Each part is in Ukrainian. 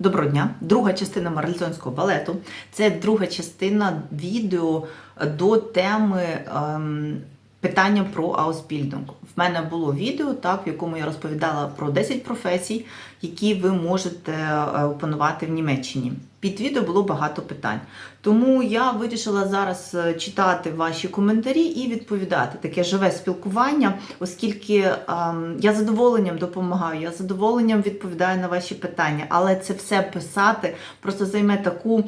Доброго дня! Друга частина марлезонського балету. Це друга частина відео до теми ем, питання про аусбільдинг. В мене було відео, так, в якому я розповідала про 10 професій, які ви можете е, опанувати в Німеччині. Під відео було багато питань. Тому я вирішила зараз е, читати ваші коментарі і відповідати таке живе спілкування, оскільки ем, я задоволенням допомагаю, я задоволенням відповідаю на ваші питання, але це все писати просто займе таку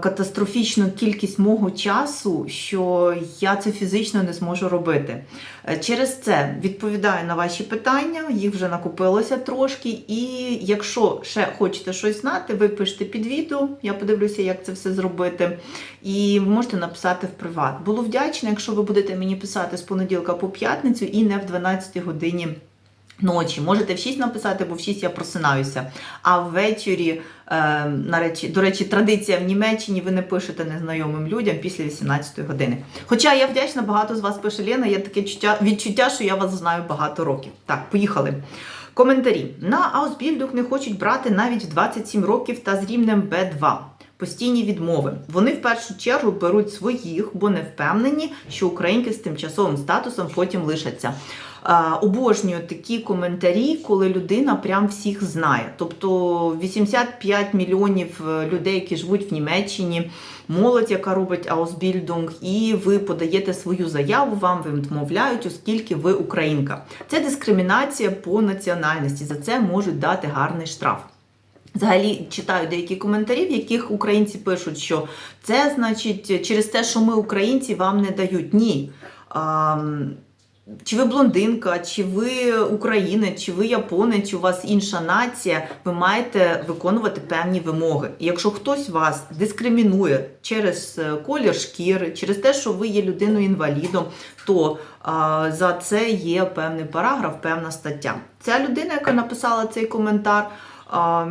катастрофічну кількість мого часу, що я це фізично не зможу робити. Е, Через це відповідаю на ваші питання, їх вже накопилося трошки. І якщо ще хочете щось знати, ви пишете під відео, я подивлюся, як це все зробити. І можете написати в приват. Було вдячна, якщо ви будете мені писати з понеділка по п'ятницю і не в 12 годині. Ночі можете в 6 написати, бо в 6 я просинаюся. А ввечері, е, на речі, до речі, традиція в Німеччині, ви не пишете незнайомим людям після 18 години. Хоча я вдячна, багато з вас пише Лена, є таке чуття, відчуття, що я вас знаю багато років. Так, поїхали. Коментарі. На Аусбільдух не хочуть брати навіть в 27 років та з рівнем Б2. Постійні відмови. Вони в першу чергу беруть своїх, бо не впевнені, що українки з тимчасовим статусом потім лишаться. А, Обожнюю такі коментарі, коли людина прям всіх знає. Тобто 85 мільйонів е, людей, які живуть в Німеччині, молодь, яка робить аусбільдинг, і ви подаєте свою заяву, вам відмовляють, оскільки ви українка. Це дискримінація по національності. За це можуть дати гарний штраф. Взагалі читаю деякі коментарі, в яких українці пишуть, що це значить через те, що ми українці вам не дають. Ні. Чи ви блондинка, чи ви українець, чи ви японець, чи у вас інша нація, ви маєте виконувати певні вимоги. І якщо хтось вас дискримінує через е, колір шкіри, через те, що ви є людиною-інвалідом, то а, за це є певний параграф, певна стаття. Ця людина, яка написала цей коментар.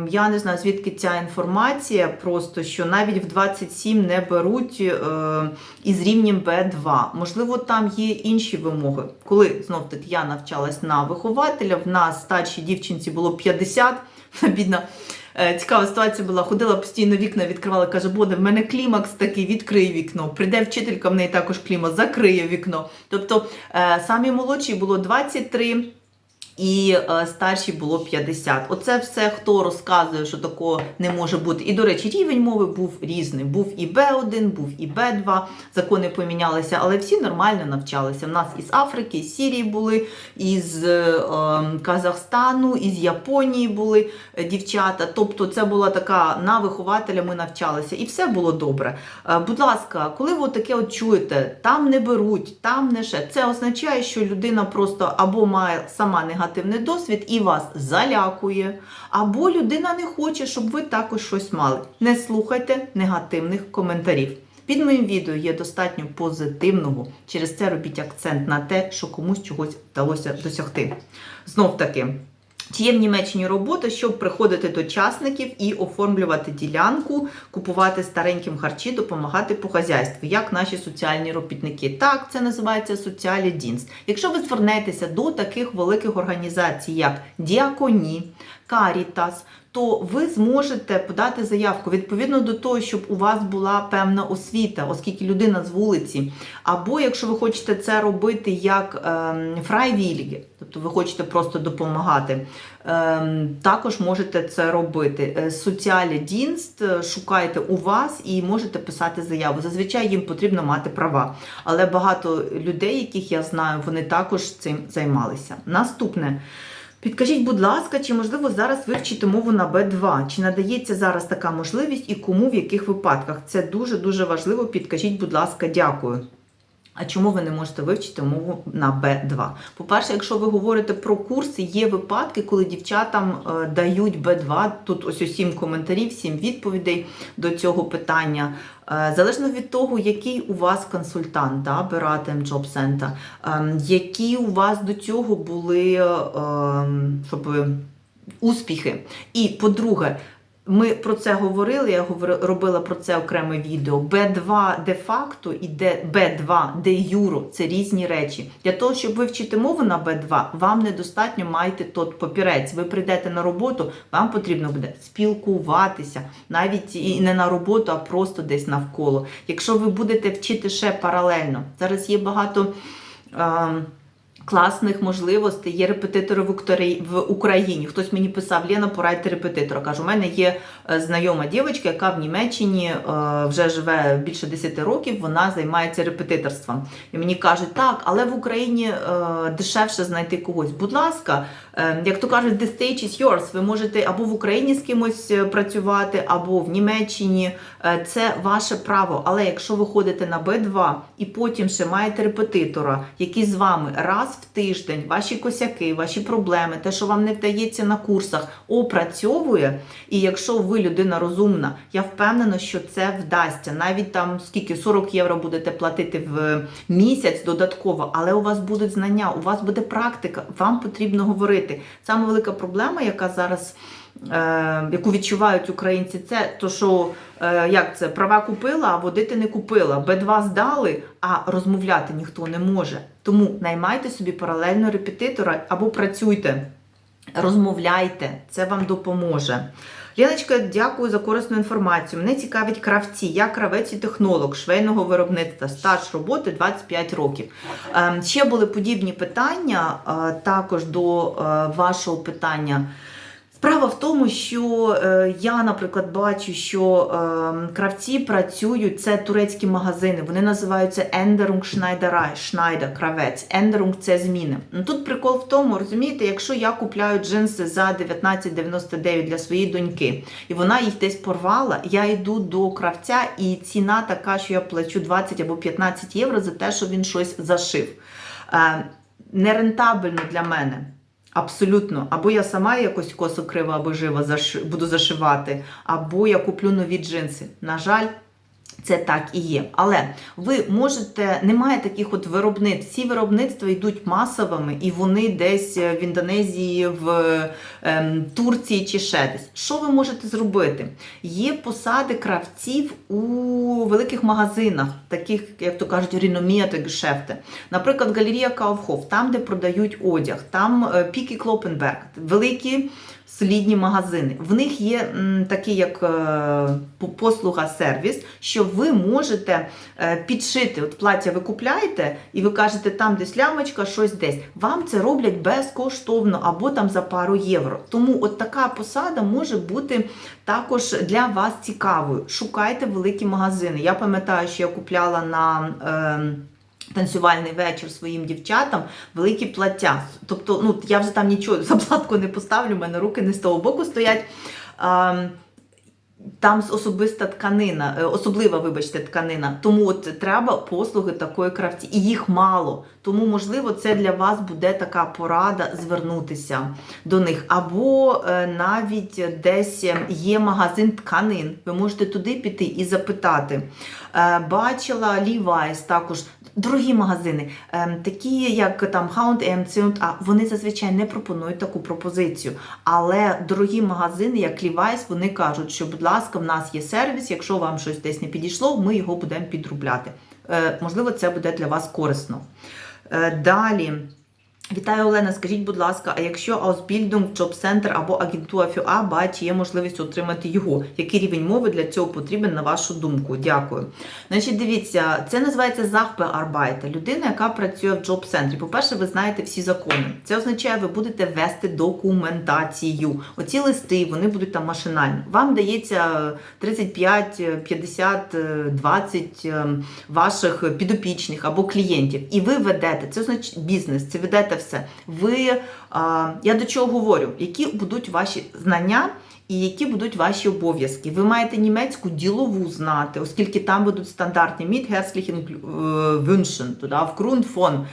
Я не знаю, звідки ця інформація, просто що навіть в 27 не беруть е, із рівнем Б2. Можливо, там є інші вимоги. Коли знов таки я навчалась на вихователя, в нас старшій дівчинці було 50, бідна. Е, Цікава ситуація була, ходила постійно вікна, відкривала, каже, Боде, в мене клімакс такий, відкрий вікно. Прийде вчителька, в неї також клімакс, закриє вікно. Тобто е, самі молодші було 23, і е, старші було 50. Оце все, хто розказує, що такого не може бути. І, до речі, рівень мови був різний. Був і Б1, був і Б2. Закони помінялися, але всі нормально навчалися. У нас із Африки, із Сірії були, із е, е, Казахстану, із Японії були е, дівчата. Тобто, це була така на вихователя. Ми навчалися, і все було добре. Будь ласка, коли ви таке от чуєте, там не беруть, там не ще, це означає, що людина просто або має сама негативний досвід і вас залякує, або людина не хоче, щоб ви також щось мали. Не слухайте негативних коментарів. Під моїм відео є достатньо позитивного. Через це робіть акцент на те, що комусь чогось вдалося досягти. Знов таки. Чи є в Німеччині робота, щоб приходити до часників і оформлювати ділянку, купувати стареньким харчі, допомагати по хазяйству, як наші соціальні робітники? Так, це називається соціальний дінст. Якщо ви звернетеся до таких великих організацій, як Діаконі, Карітас, то ви зможете подати заявку відповідно до того, щоб у вас була певна освіта, оскільки людина з вулиці. Або якщо ви хочете це робити як ем, фрайвільги, тобто ви хочете просто допомагати, ем, також можете це робити. Е, Соціальний дінст е, шукайте у вас і можете писати заяву. Зазвичай їм потрібно мати права. Але багато людей, яких я знаю, вони також цим займалися. Наступне. Підкажіть, будь ласка, чи можливо зараз вивчити мову на Б2? Чи надається зараз така можливість і кому в яких випадках? Це дуже-дуже важливо. Підкажіть, будь ласка, дякую. А чому ви не можете вивчити мову на Б2? По-перше, якщо ви говорите про курси, є випадки, коли дівчатам е, дають Б2. Тут ось сім коментарів, сім відповідей до цього питання. Е, Залежно від того, який у вас консультант, да, Бератем Job Center, які у вас до цього були ем, щоб, успіхи. І, по-друге, Ми про це говорили, я робила про це окреме відео. Б2 де-факто і Б2 де юро це різні речі. Для того, щоб вивчити мову на Б2, вам недостатньо маєте тот папірець. Ви прийдете на роботу, вам потрібно буде спілкуватися, навіть і не на роботу, а просто десь навколо. Якщо ви будете вчити ще паралельно, зараз є багато. ем, Класних можливостей, є репетитори в Україні. Хтось мені писав, Лена, порадьте репетитора. Кажу, у мене є е, знайома дівчинка, яка в Німеччині е, вже живе більше 10 років, вона займається репетиторством. І мені кажуть, так, але в Україні е, дешевше знайти когось. Будь ласка, як то кажуть, the stage is yours. Ви можете або в Україні з кимось працювати, або в Німеччині. Це ваше право. Але якщо ви ходите на Б2 і потім ще маєте репетитора, який з вами раз в тиждень ваші косяки, ваші проблеми, те, що вам не вдається на курсах, опрацьовує. І якщо ви людина розумна, я впевнена, що це вдасться. Навіть там скільки 40 євро будете платити в місяць додатково, але у вас будуть знання, у вас буде практика, вам потрібно говорити. Саме велика проблема, яка зараз. Е, яку відчувають українці, це то, що е, як це права купила, а водити не купила. Б2 здали, а розмовляти ніхто не може. Тому наймайте собі паралельно репетитора або працюйте, розмовляйте, це вам допоможе. Леночка, дякую за корисну інформацію. Мене цікавить кравці. Я кравець і технолог швейного виробництва, стаж роботи 25 років. Ем, Ще були подібні питання е, також до вашого питання. Справа в тому, що е, я, наприклад, бачу, що е, кравці працюють, це турецькі магазини, вони називаються Ендерунг Schneiderei, Schneider, кравець. Ендерунг це зміни. Ну, тут прикол в тому, розумієте, якщо я купляю джинси за 19,99 для своєї доньки, і вона їх десь порвала, я йду до кравця, і ціна така, що я плачу 20 або 15 євро за те, що він щось зашив. Е, нерентабельно для мене. Абсолютно. Або я сама якось косо криво або жива буду зашивати, або я куплю нові джинси. На жаль, це так і є. Але ви можете, немає таких от виробництв. Всі виробництва йдуть масовими, і вони десь в Індонезії, в ем, Турції чи ще десь. Що ви можете зробити? Є посади кравців у великих магазинах, таких, як то кажуть, ріноміати гешефти. Наприклад, галерія Kaufhof, там, де продають одяг, там е, Пікі Клопенберг, великі солідні магазини. В них є м, такий як е, послуга сервіс, що ви можете е, підшити. От плаття ви купляєте, і ви кажете, там десь лямочка, щось десь. Вам це роблять безкоштовно або там за пару євро. Тому от така посада може бути також для вас цікавою. Шукайте великі магазини. Я пам'ятаю, що я купляла на. Е, Танцювальний вечір своїм дівчатам великі плаття. Тобто, ну я вже там нічого заплатку не поставлю, в мене руки не з того боку стоять. Ем, там особиста тканина, е, особлива, вибачте, тканина. Тому от треба послуги такої кравці. І їх мало. Тому, можливо, це для вас буде така порада звернутися до них. Або е, навіть десь є магазин тканин. Ви можете туди піти і запитати. Е, бачила Levi's також. Дорогі магазини, ем, такі як там H&M, а вони зазвичай не пропонують таку пропозицію. Але дорогі магазини, як Levi's, вони кажуть, що, будь ласка, в нас є сервіс, якщо вам щось десь не підійшло, ми його будемо підробляти. Е, можливо, це буде для вас корисно. Е, далі. Вітаю, Олена. Скажіть, будь ласка, а якщо Ausbildung, Job Center або агентура ФЮА бачить, є можливість отримати його? Який рівень мови для цього потрібен, на вашу думку? Дякую. Значить, дивіться, це називається Захбеарбайта. Людина, яка працює в Center. По-перше, ви знаєте всі закони. Це означає, ви будете вести документацію. Оці листи вони будуть там машинально. Вам дається 35, 50, 20 ем, ваших підопічних або клієнтів, і ви ведете. Це значить бізнес, це ведете все. Ви а, я до чого говорю? Які будуть ваші знання? І які будуть ваші обов'язки? Ви маєте німецьку ділову знати, оскільки там будуть стандартні mit herzlichen äh, wünschen, в фон.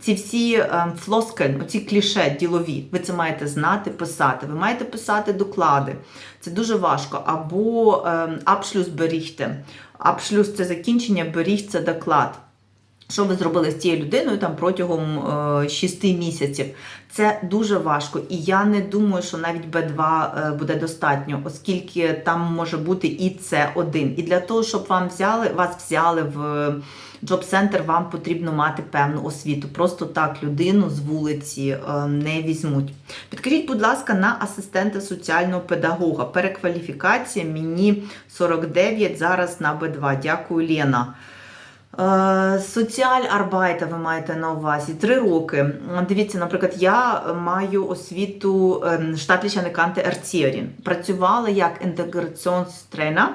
Ці всі ем, флоскен, оці кліше ділові, ви це маєте знати, писати. Ви маєте писати доклади. Це дуже важко. Або ем, Abschlussberichte. Abschluss – це закінчення, Bericht – це доклад. Що ви зробили з цією людиною там протягом е, 6 місяців. Це дуже важко, і я не думаю, що навіть Б2 е, буде достатньо, оскільки там може бути і С1. І для того, щоб вам взяли, вас взяли в джоб-центр, вам потрібно мати певну освіту. Просто так людину з вулиці е, не візьмуть. Підкажіть, будь ласка, на асистента соціального педагога. Перекваліфікація мені 49, зараз на Б2. Дякую, Лена. Е, Соціаль арбайта ви маєте на увазі три роки. Дивіться, наприклад, я маю освіту ем, штатліча канте Ерціорін. Працювала як інтеграціонстрена.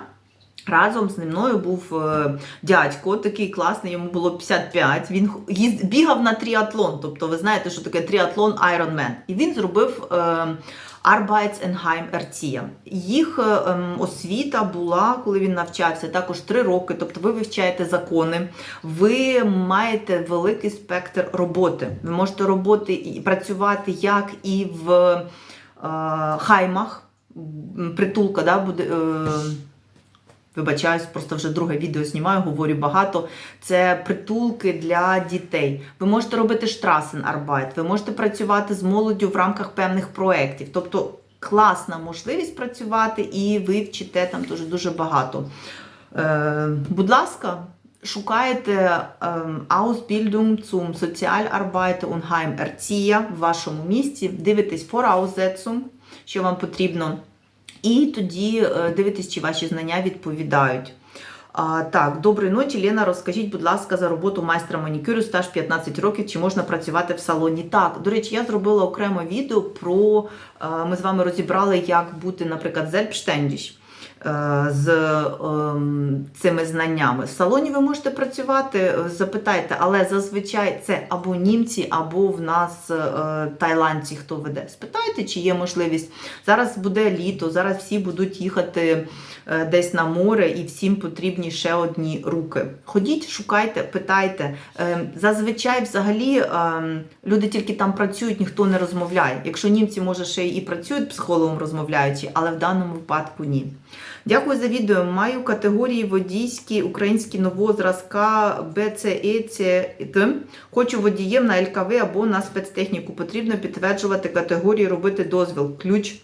Разом з мною був е, дядько, такий класний, йому було 55. Він бігав на тріатлон. Тобто, ви знаєте, що таке тріатлон Ironman. І він зробив е, Arbeitseinheim Їх е, ем, освіта була, коли він навчався, також три роки. Тобто ви вивчаєте закони, ви маєте великий спектр роботи. Ви можете роботи і працювати як і в е, хаймах, притулка, да, буде. Е, Вибачаюсь, просто вже друге відео знімаю, говорю багато. Це притулки для дітей. Ви можете робити штрасен-арбайт, ви можете працювати з молоддю в рамках певних проєктів. Тобто класна можливість працювати, і ви вчите там дуже дуже багато. Е, будь ласка, шукайте ем, Ausbildung zum Sozialarbeiter und Heimerzieher в вашому місті, дивитесь Voraussetzung, що вам потрібно. І тоді е, дивитесь, чи ваші знання відповідають. А, так, доброї ночі, Лена, розкажіть, будь ласка, за роботу майстра манікюру, стаж 15 років, чи можна працювати в салоні? Так, до речі, я зробила окреме відео про. е, Ми з вами розібрали, як бути, наприклад, зельпштендіш з ем, цими знаннями. В салоні ви можете працювати, е, запитайте, але зазвичай це або німці, або в нас е, тайландці, хто веде. Спитайте, чи є можливість. Зараз буде літо, зараз всі будуть їхати е, десь на море, і всім потрібні ще одні руки. Ходіть, шукайте, питайте. Е, Зазвичай, взагалі, ем, люди тільки там працюють, ніхто не розмовляє. Якщо німці, може, ще і працюють психологом розмовляючи, але в даному випадку ні. Дякую за відео. Маю категорії водійські українські нового зразка. Хочу водієм на ЛКВ або на спецтехніку. Потрібно підтверджувати категорії, робити дозвіл. Ключ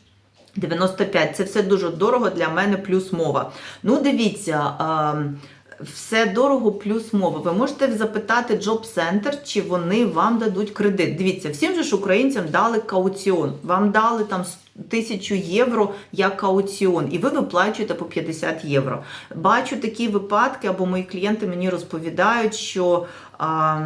95. Це все дуже дорого для мене, плюс мова. Ну, дивіться. Все дорого плюс мова. Ви можете запитати Job Center, чи вони вам дадуть кредит. Дивіться, всім же ж українцям дали кауціон. Вам дали там тисячу євро як кауціон, і ви виплачуєте по 50 євро. Бачу такі випадки, або мої клієнти мені розповідають, що а,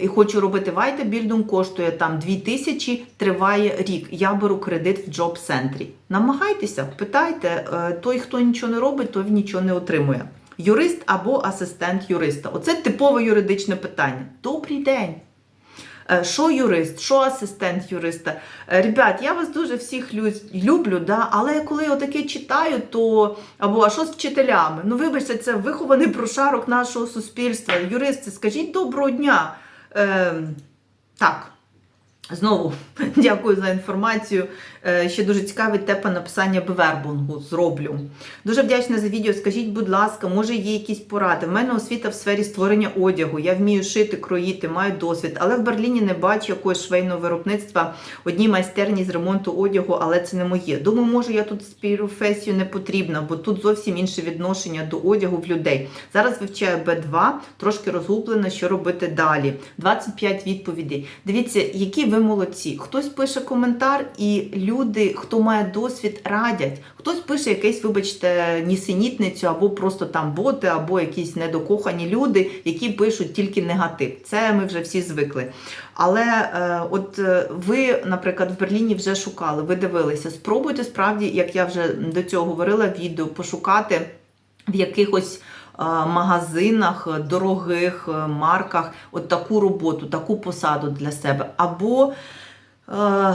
і хочу робити вайтебільдинг, коштує там 2 тисячі, триває рік. Я беру кредит в Job Центрі. Намагайтеся, питайте, е, той, хто нічого не робить, той нічого не отримує. Юрист або асистент юриста. Оце типове юридичне питання. Добрий день. Е, Що юрист, що асистент юриста? Е, Ребят, я вас дуже всіх люблю, да? але коли я таке читаю, то або а що з вчителями? Ну, вибачте, це вихований прошарок нашого суспільства. Юристи, скажіть доброго дня. Е, так. Знову дякую за інформацію. Е, Ще дуже цікавий тепа написання бевербунгу зроблю. Дуже вдячна за відео. Скажіть, будь ласка, може є якісь поради? В мене освіта в сфері створення одягу. Я вмію шити, кроїти, маю досвід, але в Берліні не бачу якогось швейного виробництва, одній майстерні з ремонту одягу, але це не моє. Думаю, може я тут професію не потрібна, бо тут зовсім інше відношення до одягу в людей. Зараз вивчаю Б2, трошки розгублена, що робити далі. 25 відповідей. Дивіться, які ви молодці. Хтось пише коментар, і люди, хто має досвід, радять. Хтось пише якесь, вибачте, нісенітницю, або просто там боти, або якісь недокохані люди, які пишуть тільки негатив. Це ми вже всі звикли. Але е, от е, ви, наприклад, в Берліні вже шукали, ви дивилися. Спробуйте справді, як я вже до цього говорила, відео пошукати в якихось е, магазинах, дорогих е, марках от таку роботу, таку посаду для себе. Або е,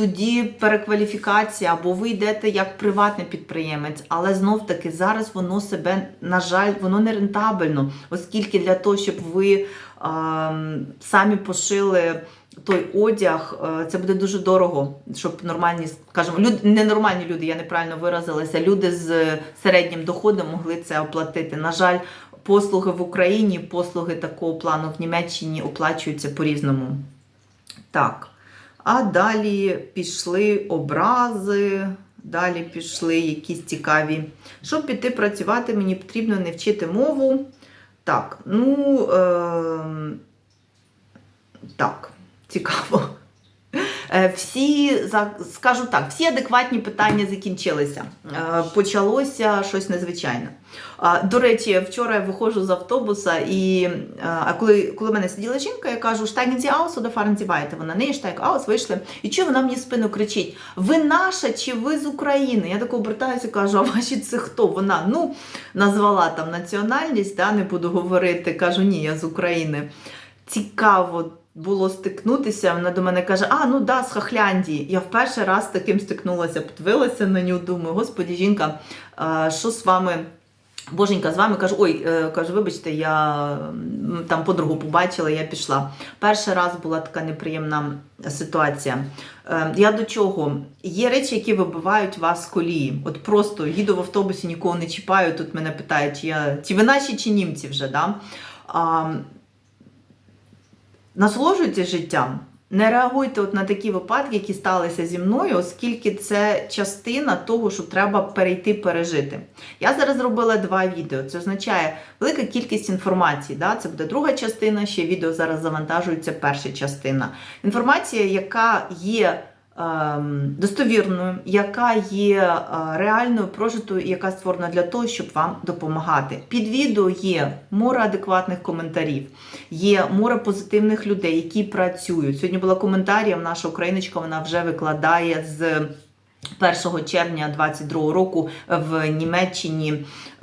тоді перекваліфікація, або ви йдете як приватний підприємець, але знов таки зараз воно себе, на жаль, воно не рентабельно, оскільки для того, щоб ви е, самі пошили той одяг, е, це буде дуже дорого, щоб нормальні, скажімо, люд, ненормальні люди, я неправильно виразилася, люди з середнім доходом могли це оплатити. На жаль, послуги в Україні, послуги такого плану в Німеччині оплачуються по-різному. Так. А далі пішли образи, далі пішли якісь цікаві. Щоб піти працювати, мені потрібно не вчити мову. Так, ну е- так, цікаво. Е, Всі, скажу так, всі адекватні питання закінчилися. Е, Почалося щось незвичайне. До речі, вчора я виходжу з автобуса, і е, а коли, коли мене сиділа жінка, я кажу, штайген зі аусу до фарензівайте. Вона не штайг аус, вийшли. І чого вона мені в спину кричить: Ви наша чи ви з України? Я тако обертаюся і кажу, а ваші це хто? Вона ну, назвала там національність, да, не буду говорити. Кажу, ні, я з України. Цікаво було стикнутися. Вона до мене каже: А, ну да, з Хохляндії. Я в перший раз таким стикнулася, подивилася на нього, думаю, господі, жінка, що з вами? Боженька з вами кажу, ой, е, кажу, вибачте, я там подругу побачила, я пішла. Перший раз була така неприємна ситуація. Е, Я до чого? Є речі, які вибивають вас з колії. От просто їду в автобусі, нікого не чіпаю. Тут мене питають, я, чи ви наші, чи німці вже. Да? Насолоджуйтесь життям. Не реагуйте от на такі випадки, які сталися зі мною, оскільки це частина того, що треба перейти, пережити. Я зараз зробила два відео. Це означає велика кількість інформації. Да? Це буде друга частина, ще відео зараз завантажується перша частина. Інформація, яка є достовірною, яка є е, реальною, прожитою, яка створена для того, щоб вам допомагати. Під відео є море адекватних коментарів, є море позитивних людей, які працюють. Сьогодні була коментарія, наша україночка, вона вже викладає з. 1 червня 2022 року в Німеччині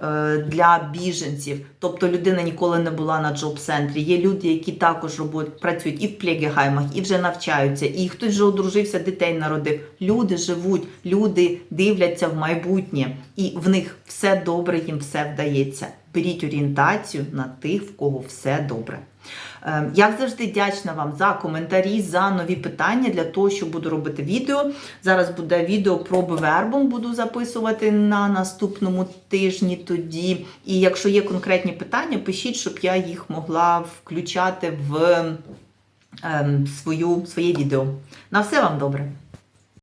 е, для біженців. Тобто людина ніколи не була на джоб-центрі. Є люди, які також робот, працюють і в плегегаймах, і вже навчаються, і хтось вже одружився, дітей народив. Люди живуть, люди дивляться в майбутнє, і в них все добре, їм все вдається. Беріть орієнтацію на тих, в кого все добре. Е, Як завжди, вдячна вам за коментарі, за нові питання для того, що буду робити відео. Зараз буде відео про вербом, буду записувати на наступному тижні тоді. І якщо є конкретні питання, пишіть, щоб я їх могла включати в ем, свою, своє відео. На все вам добре!